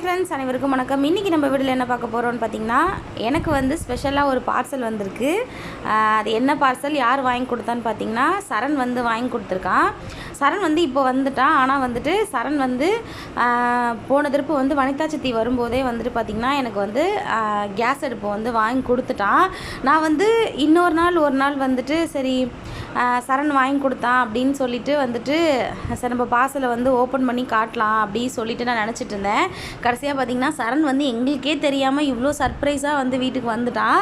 Hi friends அனைவருக்கும் வணக்கம். இன்றைக்கி நம்ம வீட்டில் என்ன பார்க்க போகிறோம்னு பார்த்தீங்கன்னா எனக்கு வந்து ஸ்பெஷலாக ஒரு பார்சல் வந்திருக்கு. அது என்ன பார்சல் யார் வாங்கி கொடுத்தான்னு பார்த்தீங்கன்னா சரண் வந்து வாங்கி கொடுத்துருக்கான். சரண் வந்து இப்போ வந்துட்டான். ஆனால் வந்துட்டு சரண் வந்து போன திருப்பு வந்து வனிதா சித்தி வரும்போதே வந்துட்டு பார்த்திங்கன்னா எனக்கு வந்து கேஸ் அடுப்பு வந்து வாங்கி கொடுத்துட்டான். நான் வந்து இன்னொரு நாள் ஒரு நாள் வந்துட்டு சரி சரண் வாங்கி கொடுத்தான் அப்படின்னு சொல்லிட்டு வந்துட்டு சரி நம்ம பார்சலை வந்து ஓப்பன் பண்ணி காட்டலாம் அப்படின்னு சொல்லிட்டு நான் நினச்சிட்டு இருந்தேன். கடைசியாக பார்த்தீங்கன்னா சரண் வந்து எங்களுக்கே தெரியாமல் இவ்வளோ சர்ப்ரைஸாக வந்து வீட்டுக்கு வந்துட்டான்.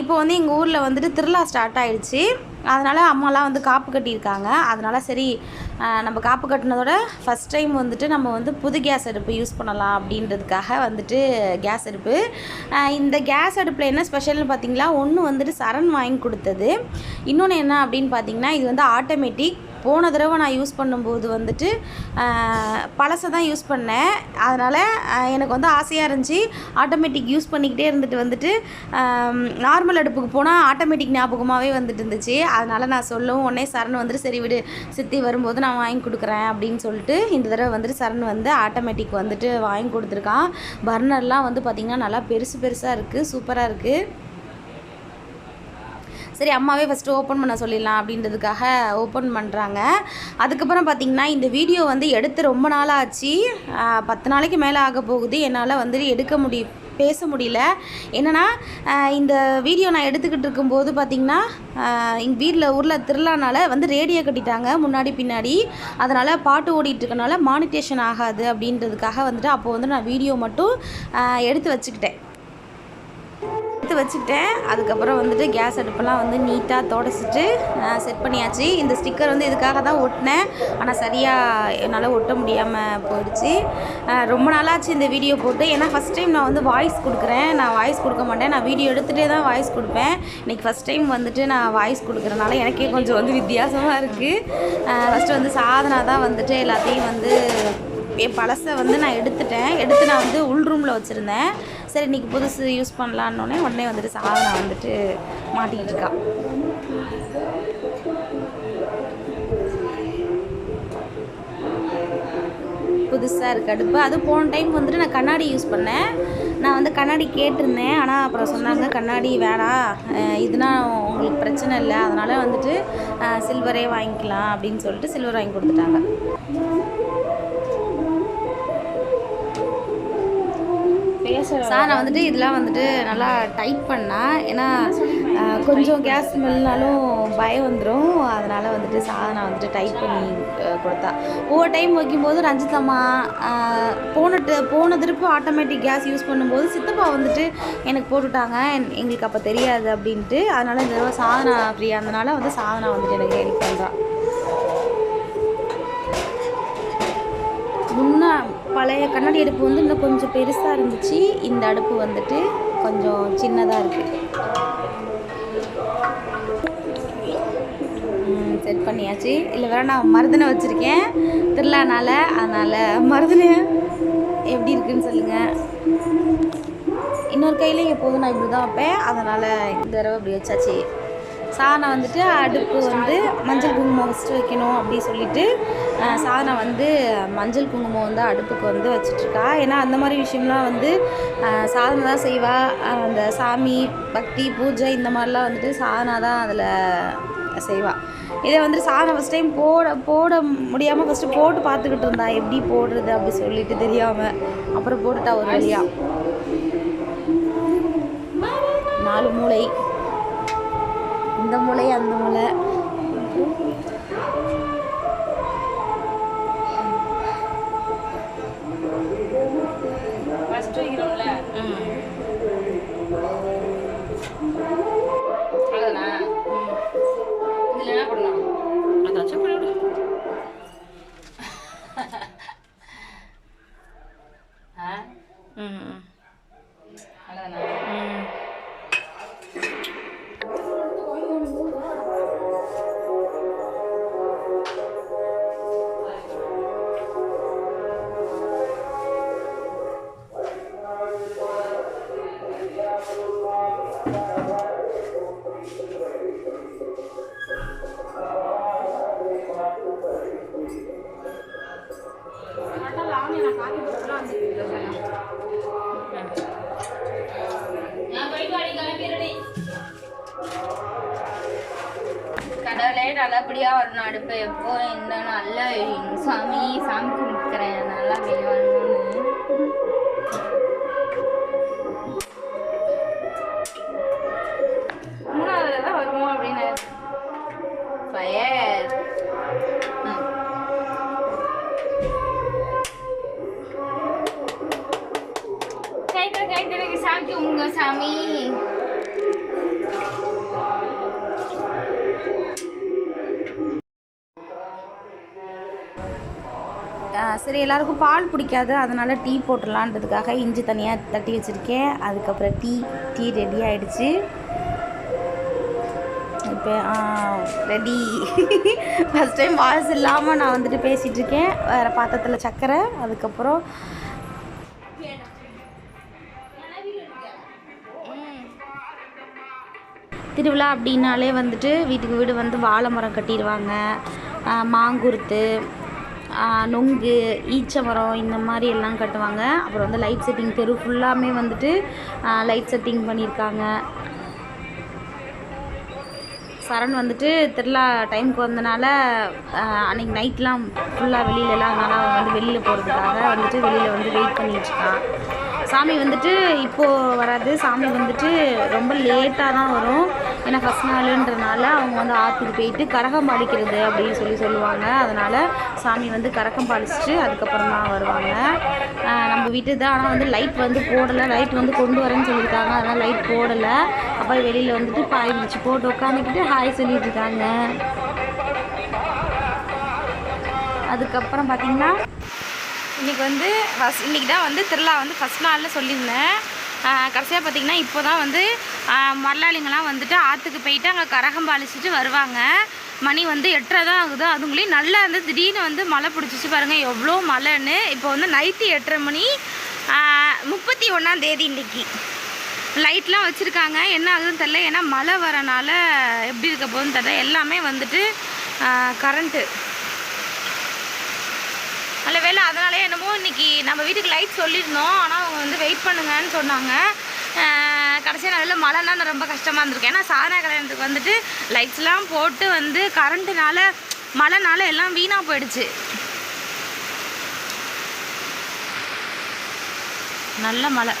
இப்போ வந்து எங்கள் ஊரில் வந்துட்டு திருவிழா ஸ்டார்ட் ஆகிடுச்சு அதனால் அம்மாலாம் வந்து காப்பு கட்டியிருக்காங்க. அதனால் சரி நம்ம காப்பு கட்டினதோட ஃபஸ்ட் டைம் வந்துட்டு நம்ம வந்து புது கேஸ் அடுப்பு யூஸ் பண்ணலாம் அப்படின்றதுக்காக வந்துட்டு கேஸ் அடுப்பு. இந்த கேஸ் அடுப்பில் என்ன ஸ்பெஷல்னு பார்த்தீங்களா ஒன்று வந்துட்டு சரண் வாங்கி கொடுத்தது. இன்னொன்று என்ன அப்படின்னு பார்த்தீங்கன்னா இது வந்து ஆட்டோமேட்டிக் போன தடவை நான் யூஸ் பண்ணும்போது வந்துட்டு பழசை தான் யூஸ் பண்ணேன். அதனால் எனக்கு வந்து ஆசையாக இருந்துச்சு. ஆட்டோமேட்டிக் யூஸ் பண்ணிக்கிட்டே இருந்துட்டு வந்துட்டு நார்மல் அடுப்புக்கு போனால் ஆட்டோமேட்டிக் ஞாபகமாகவே வந்துட்டு இருந்துச்சு. அதனால் நான் சொல்லவும் உடனே சரண் வந்துட்டு சரி விடு. சித்தி வரும்போது நான் வாங்கி கொடுக்குறேன் அப்படின்னு சொல்லிட்டு இந்த தடவை வந்துட்டு சரண் வந்து ஆட்டோமேட்டிக் வந்துட்டு வாங்கி கொடுத்துருக்கான். பர்னர்லாம் வந்து பார்த்திங்கன்னா நல்லா பெருசு பெருசாக இருக்குது சூப்பராக இருக்குது சரி அம்மாவே ஃபஸ்ட்டு ஓப்பன் பண்ண சொல்லிடலாம் அப்படின்றதுக்காக ஓப்பன் பண்ணுறாங்க அதுக்கப்புறம் பார்த்திங்கன்னா இந்த வீடியோ வந்து எடுத்து ரொம்ப நாள் ஆச்சு பத்து நாளைக்கு மேலே ஆக போகுது. என்னால் வந்துட்டு எடுக்க முடியும் பேச முடியல. என்னென்னா இந்த வீடியோ நான் எடுத்துக்கிட்டு இருக்கும்போது பார்த்திங்கன்னா எங்கள் வீட்டில் ஊரில் திருவிழானால வந்து ரேடியோ கட்டிட்டாங்க முன்னாடி பின்னாடி. அதனால் பாட்டு ஓடிட்டுருக்கனால மானிட்டேஷன் ஆகாது அப்படின்றதுக்காக வந்துட்டு அப்போது வந்து நான் வீடியோ மட்டும் எடுத்து வச்சுக்கிட்டேன். எடுத்து வச்சுக்கிட்டேன். அதுக்கப்புறம் வந்துட்டு கேஸ் அடுப்பெல்லாம் வந்து நீட்டாக தொடச்சிட்டு செட் பண்ணியாச்சு. இந்த ஸ்டிக்கர் வந்து இதுக்காக தான் ஒட்டினேன். ஆனால் சரியாக என்னால் ஒட்ட முடியாமல் போயிடுச்சு. ரொம்ப நாளாச்சு இந்த வீடியோ போட்டு. ஏன்னா ஃபஸ்ட் டைம் நான் வந்து வாய்ஸ் கொடுக்குறேன். நான் வாய்ஸ் கொடுக்க மாட்டேன். நான் வீடியோ எடுத்துகிட்டே தான் வாய்ஸ் கொடுப்பேன். இன்றைக்கி ஃபஸ்ட் டைம் வந்துட்டு நான் வாய்ஸ் கொடுக்குறனால எனக்கே கொஞ்சம் வந்து வித்தியாசமாக இருக்குது ஃபஸ்ட்டு வந்து சாதனா தான் வந்துட்டு எல்லாத்தையும் வந்து என் பழசை வந்து நான் எடுத்துட்டேன். எடுத்து நான் வந்து உள் ரூமில் வச்சுருந்தேன். சரி இன்றைக்கி புதுசு யூஸ் பண்ணலான்னொடனே உடனே வந்துட்டு சாதனை வந்துட்டு மாட்டிக்கிட்டு இருக்கா புதுசாக இருக்குது அடுப்பு. அது போன டைம் வந்துட்டு நான் கண்ணாடி யூஸ் பண்ணேன். நான் வந்து கண்ணாடி கேட்டிருந்தேன். ஆனால் அப்புறம் சொன்னாங்க கண்ணாடி வேணாம் இதுனால் இதுனா உங்களுக்கு பிரச்சனை இல்லை. அதனால் வந்துட்டு சில்வரே வாங்கிக்கலாம் அப்படின்னு சொல்லிட்டு சில்வர் வாங்கி கொடுத்துட்டாங்க. சார் நான் வந்துட்டு இதெல்லாம் வந்துட்டு நல்லா டைட் பண்ணா ஏன்னா கொஞ்சம் கேஸ் ஸ்மெல்னாலும் பயம் வந்துடும் அதனால் வந்துட்டு சாதனை வந்துட்டு டைட் பண்ணி கொடுத்தா. ஒவ்வொரு டைம் வைக்கும்போது ரஞ்சிதம்மா அம்மா போன ட- போன ஆட்டோமேட்டிக் கேஸ் யூஸ் பண்ணும்போது சித்தப்பா வந்துட்டு எனக்கு போட்டுட்டாங்க. என்- எங்களுக்கு அப்போ தெரியாது அப்படின்ட்டு. அதனால் இந்த தடவை சாதனா ஃப்ரீயாக இருந்தனால வந்து சாதனா வந்துட்டு எனக்கு ஹெல்ப் பண்ணுறான் முன்னா பழைய கண்ணாடி அடுப்பு வந்து இன்னும் கொஞ்சம் பெருசாக இருந்துச்சு. இந்த அடுப்பு வந்துட்டு கொஞ்சம் சின்னதாக இருக்குது செட் பண்ணியாச்சு. இல்லை வேற நான் மருதனை வச்சுருக்கேன். திருவிழானால அதனால் மருதனை எப்படி இருக்குன்னு சொல்லுங்கள் இன்னொரு கையில் எப்போதும் நான் இப்படி தான் வைப்பேன். அதனால் இந்த தடவை இப்படி வச்சாச்சு. சாதனை வந்துட்டு அடுப்பு வந்து மஞ்சள் குங்குமம் ஃபஸ்ட்டு வைக்கணும் அப்படி சொல்லிட்டு சாதனை வந்து மஞ்சள் குங்குமம் வந்து அடுப்புக்கு வந்து வச்சிட்ருக்கா. ஏன்னா அந்த மாதிரி விஷயம்லாம் வந்து சாதனை தான் செய்வா. அந்த சாமி பக்தி பூஜை இந்த மாதிரிலாம் வந்துட்டு சாதனா தான் அதில் செய்வா. இதை வந்துட்டு சாதனை ஃபஸ்ட் டைம் போட போட முடியாமல் ஃபஸ்ட்டு போட்டு பார்த்துக்கிட்டு இருந்தா. எப்படி போடுறது அப்படி சொல்லிட்டு தெரியாமல் அப்புறம் போட்டுட்டா ஒரு வழியாக நாலு மூளை. இந்த மூளை அந்த மூளை ஃபர்ஸ்ட் கடவுளே நல்லபடியாக வரணும். அடுப்பு எப்போ இந்த நல்லா சாமி சாமி கும்பிட்டுக்கிறேன். நல்லா வேணும் சரி எல்லாருக்கும் பால் பிடிக்காது. அதனால் டீ போட்டுடலான்றதுக்காக இஞ்சி தனியாக தட்டி வச்சுருக்கேன். அதுக்கப்புறம் டீ டீ ரெடி ஆகிடுச்சு இப்போ ரெடி ஃபஸ்ட் டைம் வாய்ஸ் இல்லாமல் நான் வந்துட்டு பேசிகிட்டு இருக்கேன் வேறு பாத்திரத்தில் சர்க்கரை அதுக்கப்புறம் திருவிழா அப்படின்னாலே வந்துட்டு வீட்டுக்கு வீடு வந்து வாழை மரம் கட்டிடுவாங்க. மாங்குருத்து நொங்கு ஈச்ச மரம் இந்த மாதிரி எல்லாம் கட்டுவாங்க. அப்புறம் வந்து லைட் செட்டிங் தெரு ஃபுல்லாமே வந்துட்டு லைட் செட்டிங் பண்ணியிருக்காங்க. சரண் வந்துட்டு திருவிழா டைமுக்கு வந்தனால அன்றைக்கி அன்னைக்கு நைட்லாம் ஃபுல்லாக வெளியிலலாம் அதனால் அவன் வந்து வெளியில் போகிறதுக்காக வந்துட்டு வெளியில் வந்து வெயிட் பண்ணிட்டு சாமி வந்துட்டு இப்போது வராது. சாமி வந்துட்டு ரொம்ப லேட்டாக தான் வரும். ஏன்னா ஃபஸ்ட் நாளுன்றனால அவங்க வந்து ஆற்றுக்கு போயிட்டு கரகம் பாடிக்கிறது அப்படின்னு சொல்லி சொல்லுவாங்க. அதனால் சாமி வந்து கரகம் பாலிச்சுட்டு அதுக்கப்புறம் தான் வருவாங்க. நம்ம வீட்டு தான் ஆனால் வந்து லைட் வந்து போடலை. லைட் வந்து கொண்டு வரேன்னு சொல்லியிருக்காங்க. அதனால் லைட் போடலை. அப்போ வெளியில் வந்துட்டு பாய் பிடிச்சி போட்டு உட்காந்துக்கிட்டு ஹாய் சொல்லிட்டு இருக்காங்க. அதுக்கப்புறம் பார்த்தீங்கன்னா இன்றைக்கி வந்து ஃபஸ்ட் இன்றைக்கி தான் வந்து திருவிழா வந்து ஃபஸ்ட் நாளில் சொல்லியிருந்தேன். கடைசியாக பார்த்தீங்கன்னா இப்போ தான் வந்து மரலாளிங்கெல்லாம் வந்துட்டு ஆற்றுக்கு போயிட்டு அங்கே கரகம் பாலிச்சிட்டு வருவாங்க. மணி வந்து எட்டரை தான் ஆகுது. அதுங்களையும் நல்லா இருந்து திடீர்னு வந்து மழை பிடிச்சிச்சு பாருங்கள் எவ்வளோ மழைன்னு. இப்போ வந்து நைட்டு எட்டரை மணி முப்பத்தி ஒன்றாம் தேதி இன்றைக்கி லைட்லாம் வச்சுருக்காங்க. என்ன ஆகுதுன்னு தெரில ஏன்னா மழை வரனால எப்படி இருக்க போகுதுன்னு தெரில எல்லாமே வந்துட்டு கரண்ட்டு நல்ல வேலை அதனாலே என்னமோ இன்றைக்கி நம்ம வீட்டுக்கு லைட் சொல்லியிருந்தோம். ஆனால் அவங்க வந்து வெயிட் பண்ணுங்கன்னு சொன்னாங்க. கடைசியாக நல்ல மழைனா ரொம்ப கஷ்டமாக இருந்திருக்கு ஏன்னா சாதனா கல்யாணத்துக்கு வந்துட்டு லைட்ஸ்லாம் போட்டு வந்து கரண்ட்டுனால மழைனால எல்லாம் வீணாக போயிடுச்சு. நல்ல மழை.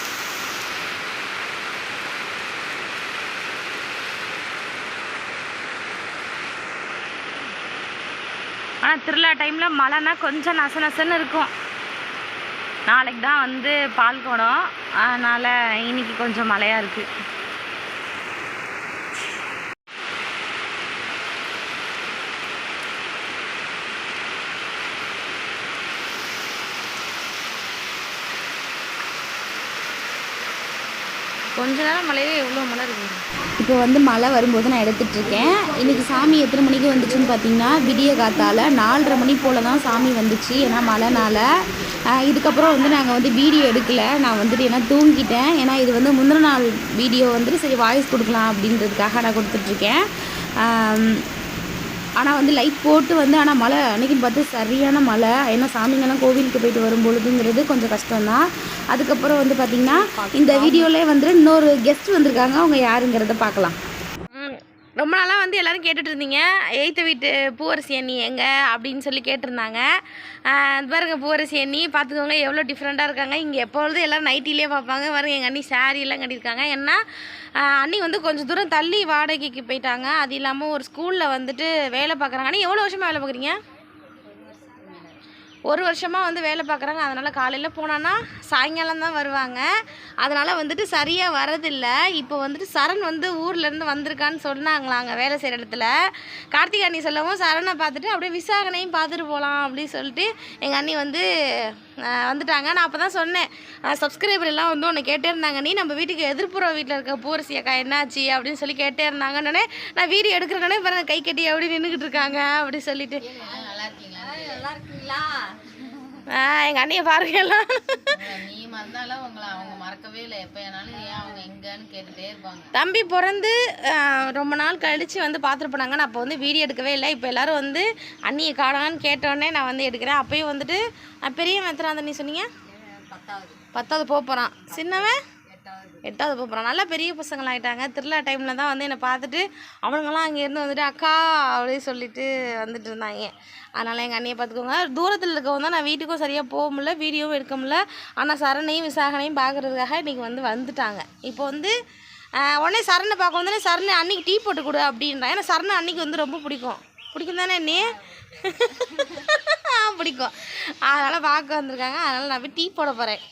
ஆனால் திருவிழா டைமில் மழைனா கொஞ்சம் நச நசன்னு இருக்கும். நாளைக்கு தான் வந்து பால் குடம் அதனால் இன்னைக்கு கொஞ்சம் மழையாக இருக்குது கொஞ்ச நேரம் மழையே எவ்வளோ மழை இருக்குது? இப்போ வந்து மழை வரும்போது நான் எடுத்துட்ருக்கேன். இன்றைக்கி சாமி எத்தனை மணிக்கு வந்துச்சுன்னு பார்த்தீங்கன்னா விடிய காத்தால் நாலரை மணி போல் தான் சாமி வந்துச்சு. ஏன்னா மழைனால. இதுக்கப்புறம் வந்து நாங்கள் வந்து வீடியோ எடுக்கலை. நான் வந்துட்டு ஏன்னா தூங்கிட்டேன். ஏன்னா இது வந்து முந்தின நாள் வீடியோ வந்துட்டு சரி வாய்ஸ் கொடுக்கலாம் அப்படின்றதுக்காக நான் கொடுத்துட்ருக்கேன். ஆனால் வந்து லைட் போட்டு வந்து ஆனால் மழை அன்னைக்குன்னு பார்த்து சரியான மழை. ஏன்னா சாமிங்கெல்லாம் கோவிலுக்கு போயிட்டு வரும்பொழுதுங்கிறது கொஞ்சம் கஷ்டம்தான். அதுக்கப்புறம் வந்து பார்த்திங்கன்னா இந்த வீடியோவிலே வந்து இன்னொரு கெஸ்ட் வந்திருக்காங்க. அவங்க யாருங்கிறத பார்க்கலாம். ரொம்ப நாளாக வந்து எல்லோரும் கேட்டுட்டு இருந்தீங்க எய்த்த வீட்டு பூவரசி எண்ணி எங்கே? அப்படின்னு சொல்லி கேட்டிருந்தாங்க. ஆஹ் இது பாருங்க பூவரசி எண்ணி பார்த்துக்கோங்க எவ்வளோ டிஃப்ரெண்ட்டாக இருக்காங்க. இங்கே எப்பொழுது எல்லோரும் நைட்டிலே பார்ப்பாங்க. பாருங்க எங்கள் அண்ணி saree எல்லாம் கட்டியிருக்காங்க. ஏன்னா அண்ணி வந்து கொஞ்சம் தூரம் தள்ளி வாடகைக்கு போயிட்டாங்க. அது இல்லாமல் ஒரு ஸ்கூலில் வந்துட்டு வேலை பார்க்குறாங்க. அண்ணி எவ்வளோ வருஷமாக வேலை பார்க்குறீங்க? ஒரு வருஷமாக வந்து வேலை பார்க்குறாங்க. அதனால் காலையில் போனோன்னா சாயங்காலம் தான் வருவாங்க. அதனால் வந்துட்டு சரியாக வரதில்லை. இப்போ வந்துட்டு சரண் வந்து ஊர்லேருந்து வந்திருக்கான்னு சொன்னாங்களா அங்கே வேலை செய்கிற இடத்துல. கார்த்திகா அண்ணி சொல்லவும் சரணை பார்த்துட்டு அப்படியே விசாகனையும் பார்த்துட்டு போகலாம் அப்படின்னு சொல்லிட்டு எங்கள் அண்ணி வந்து வந்துட்டாங்க. நான் அப்போ தான் சொன்னேன் சப்ஸ்கிரைபர் எல்லாம் வந்து உன்னை கேட்டே இருந்தாங்க. நீ நம்ம வீட்டுக்கு எதிர்ப்புற வீட்டில் இருக்க பூரசி அக்கா என்னாச்சு அப்படின்னு சொல்லி கேட்டே இருந்தாங்கன்னே நான் வீடியோ எடுக்கிறேன்னே பாருங்க கை கட்டி அப்படி நின்றுக்கிட்டு இருக்காங்க அப்படி சொல்லிட்டு. நல்லா இருக்கீங்களா? நல்லா இருக்கீங்களா எங்கள் அண்ணியை பாருங்க எல்லாம். நீ மறந்தாலும் உங்களை அவங்க மறக்கவே இல்லை. எப்போ வேணாலும் ஏன் அவங்க எங்கன்னு கேட்டுட்டே இருப்பாங்க. தம்பி பிறந்து ரொம்ப நாள் கழித்து வந்து பார்த்துட்டு போனாங்க. நான் அப்போ வந்து வீடியோ எடுக்கவே இல்லை. இப்போ எல்லாரும் வந்து அண்ணியை காணான்னு கேட்டோடனே நான் வந்து எடுக்கிறேன். அப்பயும் வந்துட்டு பெரியவன் எத்தனாவது நீ சொன்னீங்க? பத்தாவது. பத்தாவது போக போகிறான் சின்னவன்? எட்டாவது போகிறான் நல்லா பெரிய பசங்களாயிட்டாங்க. திருவிழா டைமில் தான் வந்து என்னை பார்த்துட்டு அவனுங்களாம் அங்கேருந்து வந்துட்டு அக்கா அப்படின்னு சொல்லிட்டு வந்துட்டு இருந்தாங்க. அதனால் எங்கள் அண்ணியை பார்த்துக்கோங்க. தூரத்தில் இருக்கவங்க தான் நான் வீட்டுக்கும் சரியாக போக முடியல வீடியோவும் எடுக்க முடில ஆனால் சரணையும் விசாகனையும் பார்க்குறதுக்காக இன்றைக்கி வந்து வந்துட்டாங்க. இப்போ வந்து உடனே சரணை பார்க்க வந்தோடனே சரணை அன்னைக்கு டீ போட்டு கொடு அப்படின்றான் ஏன்னா சரணை அன்னைக்கு வந்து ரொம்ப பிடிக்கும். பிடிக்கும் தானே நீ பிடிக்கும். அதனால் பார்க்க வந்திருக்காங்க. அதனால் நான் போய் டீ போட போகிறேன்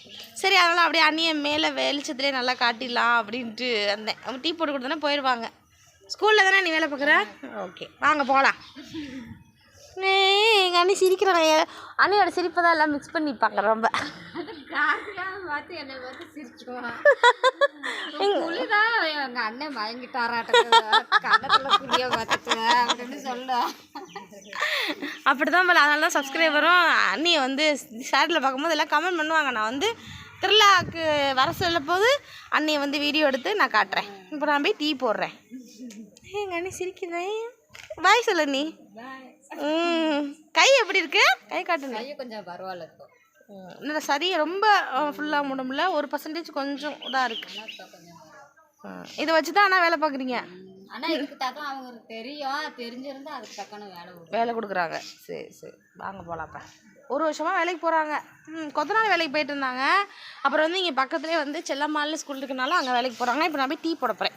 சரி அதனால் அப்படியே அண்ணியை மேலே வெளிச்சத்துலேயே நல்லா காட்டிடலாம் அப்படின்ட்டு வந்தேன். அவங்க டீ போட்டு கொடுத்தோன்னே போயிடுவாங்க. ஸ்கூலில் தானே நீ வேலை பார்க்குற? ஓகே வாங்க போகலாம் எங்கள் அண்ணி சிரிக்கிறாங்க. அண்ணியோட சிரிப்பை தான் எல்லாம் மிக்ஸ் பண்ணி பார்க்குறேன் ரொம்ப பார்த்து என்னை பார்த்து சிரிச்சுக்குவான். புலிதான் எங்க அண்ணன் மயங்கிட்டாராட்ட கண்ணத்துல புளிய பார்த்துட்டு அப்படின்னு சொல்ல அப்படி தான் போல அதனால தான் சப்ஸ்கிரைபரும் அண்ணியை வந்து ஷேரில் பார்க்கும்போது எல்லாம் கமெண்ட் பண்ணுவாங்க. நான் வந்து திருவிழாக்கு வர சொல்ல போது அண்ணியை வந்து வீடியோ எடுத்து நான் காட்டுறேன். இப்போ நான் போய் டீ போடுறேன். எங்கள் அண்ணி சிரிக்குதேன் பாய் சொல்லு நீ ம் கை எப்படி இருக்கு? கை காட்டுங்க. கொஞ்சம் பரவாயில்ல இப்போ. ம், இல்லை சரி ரொம்ப ஃபுல்லாக முடியல ஒரு பர்சன்டேஜ் கொஞ்சம் இதாக இருக்குது இதை வச்சு தான் ஆனால் வேலை பார்க்குறீங்க. ஆனா இதுக்கு தக்கம் அவங்களுக்கு தெரியும். தெரிஞ்சிருந்தா அதுக்கு தக்கன வேலை வேலை கொடுக்குறாங்க. சரி சரி. வாங்க போகலாப்ப ஒரு வருஷமாக வேலைக்கு போகிறாங்க ம் கொத்த நாள் வேலைக்கு போயிட்டு இருந்தாங்க. அப்புறம் வந்து இங்கே பக்கத்துலேயே வந்து செல்லம்மாள்னு ஸ்கூல் இருக்கனால அங்கே வேலைக்கு போகிறாங்க இப்போ நான் போய் டீ போட போகிறேன்